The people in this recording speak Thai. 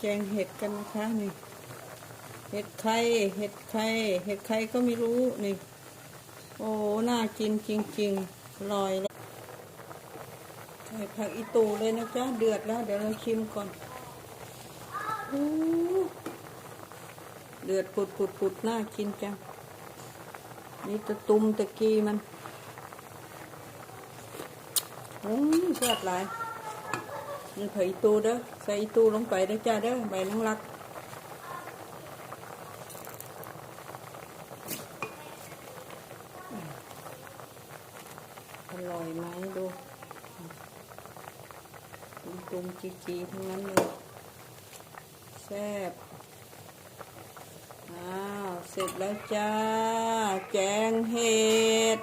แกงเห็ดกันนะคะนี่ เห็ดไข่เห็ดไข่เห็ดไข่ก็ไม่รู้นี่ โอ้น่ากินจริงๆอร่อยเลยใส่ผักอีตูเลยนะจ๊ะเดือดแล้ว เดี๋ยวเราชิมก่อนอู้เดือดปุดปุดปุดน่ากินจังนี่ตะตุ่มตะกีมันอืมแซ่บหลาย นี่ผักอีตูเด้อใส่ตูลงไปเด้อจ้าเด้อใบนังรักอร่อยไหมดูตุ่มๆจีๆทั้งนั้นเลยแซ่บอ้าว เสร็จแล้วจ้า แกงเห็ด